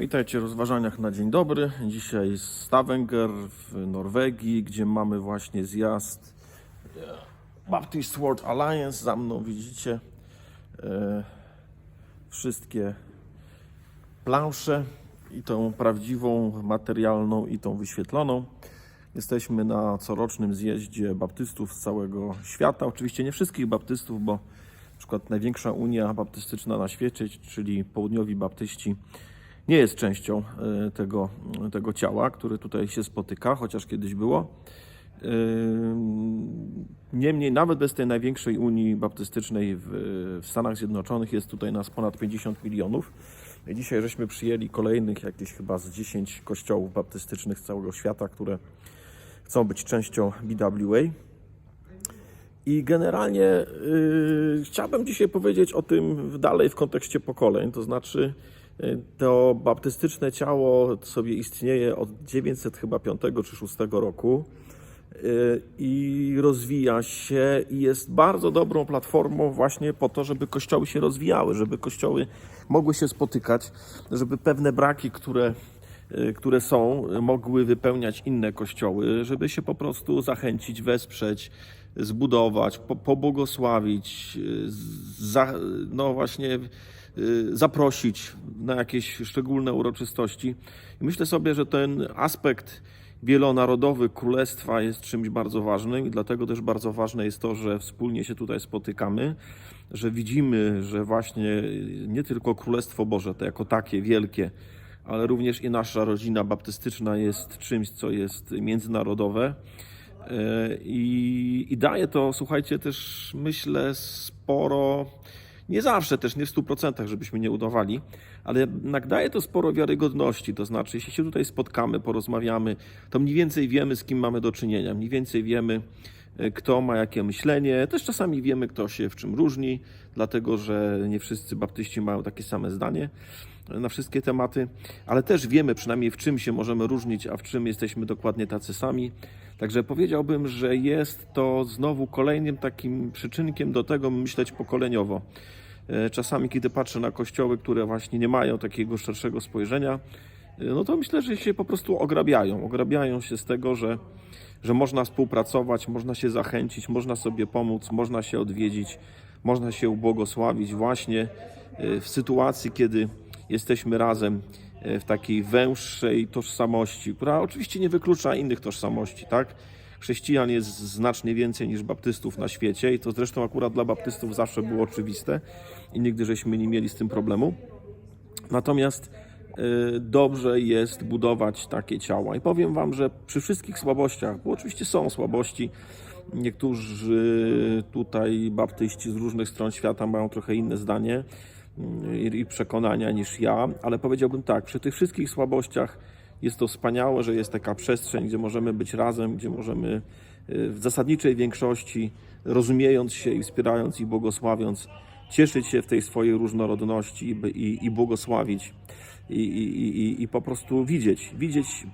Witajcie w rozważaniach na dzień dobry. Dzisiaj Stavanger w Norwegii, gdzie mamy właśnie zjazd Baptist World Alliance. Za mną widzicie e, wszystkie plansze i tą prawdziwą, materialną i tą wyświetloną. Jesteśmy na corocznym zjeździe baptystów z całego świata. Oczywiście nie wszystkich baptystów, bo na przykład największa unia baptystyczna na świecie, czyli południowi baptyści, nie jest częścią e, tego, tego ciała, które tutaj się spotyka, chociaż kiedyś było. E, Niemniej, nawet bez tej największej Unii Baptystycznej w, w Stanach Zjednoczonych jest tutaj nas ponad 50 milionów. Dzisiaj żeśmy przyjęli kolejnych jakieś chyba z 10 kościołów baptystycznych z całego świata, które chcą być częścią BWA. I generalnie yy, chciałbym dzisiaj powiedzieć o tym dalej w kontekście pokoleń, to znaczy to baptystyczne ciało sobie istnieje od 900 chyba 5 czy 6 roku yy, i rozwija się i jest bardzo dobrą platformą właśnie po to, żeby kościoły się rozwijały, żeby kościoły mogły się spotykać, żeby pewne braki, które y, które są, mogły wypełniać inne kościoły, żeby się po prostu zachęcić, wesprzeć, zbudować, po, pobłogosławić, y, za, no właśnie y, zaprosić na jakieś szczególne uroczystości. I myślę sobie, że ten aspekt wielonarodowy królestwa jest czymś bardzo ważnym i dlatego też bardzo ważne jest to, że wspólnie się tutaj spotykamy, że widzimy, że właśnie nie tylko Królestwo Boże, to jako takie wielkie, ale również i nasza rodzina baptystyczna jest czymś, co jest międzynarodowe. E, I, I daje to, słuchajcie, też myślę sporo, nie zawsze też, nie w 100%, żebyśmy nie udawali, ale jednak daje to sporo wiarygodności. To znaczy, jeśli się tutaj spotkamy, porozmawiamy, to mniej więcej wiemy, z kim mamy do czynienia, mniej więcej wiemy, e, kto ma jakie myślenie. Też czasami wiemy, kto się w czym różni, dlatego że nie wszyscy baptyści mają takie same zdanie na wszystkie tematy, ale też wiemy przynajmniej w czym się możemy różnić, a w czym jesteśmy dokładnie tacy sami. Także powiedziałbym, że jest to znowu kolejnym takim przyczynkiem do tego, by myśleć pokoleniowo. E, Czasami, kiedy patrzę na kościoły, które właśnie nie mają takiego szerszego spojrzenia, e, no to myślę, że się po prostu ograbiają. Ograbiają się z tego, że, że można współpracować, można się zachęcić, można sobie pomóc, można się odwiedzić, można się ubłogosławić właśnie e, w sytuacji, kiedy jesteśmy razem e, w takiej węższej tożsamości, która oczywiście nie wyklucza innych tożsamości, tak? Chrześcijan jest znacznie więcej niż baptystów na świecie i to zresztą akurat dla baptystów zawsze było oczywiste i nigdy żeśmy nie mieli z tym problemu. Natomiast y, dobrze jest budować takie ciała. I powiem Wam, że przy wszystkich słabościach, bo oczywiście są słabości, niektórzy tutaj baptyści z różnych stron świata mają trochę inne zdanie i przekonania niż ja, ale powiedziałbym tak, przy tych wszystkich słabościach jest to wspaniałe, że jest taka przestrzeń, gdzie możemy być razem, gdzie możemy y, w zasadniczej większości, rozumiejąc się i wspierając i błogosławiąc, cieszyć się w tej swojej różnorodności i, i, i błogosławić i, i, i, po prostu widzieć, widzieć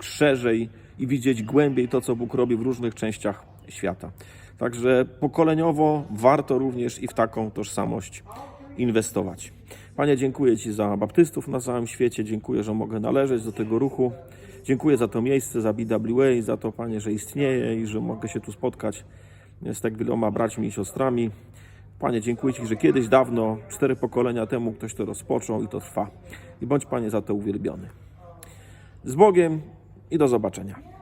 szerzej i widzieć głębiej to, co Bóg robi w różnych częściach świata. Także pokoleniowo warto również i w taką tożsamość inwestować. Panie, dziękuję Ci za baptystów na całym świecie, dziękuję, że mogę należeć do tego ruchu. Dziękuję za to miejsce, za BWA, za to, Panie, że istnieje i że mogę się tu spotkać z tak wieloma braćmi i siostrami. Panie, dziękuję Ci, że kiedyś dawno, cztery pokolenia temu, ktoś to rozpoczął i to trwa. I bądź, Panie, za to uwielbiony. Z Bogiem i do zobaczenia.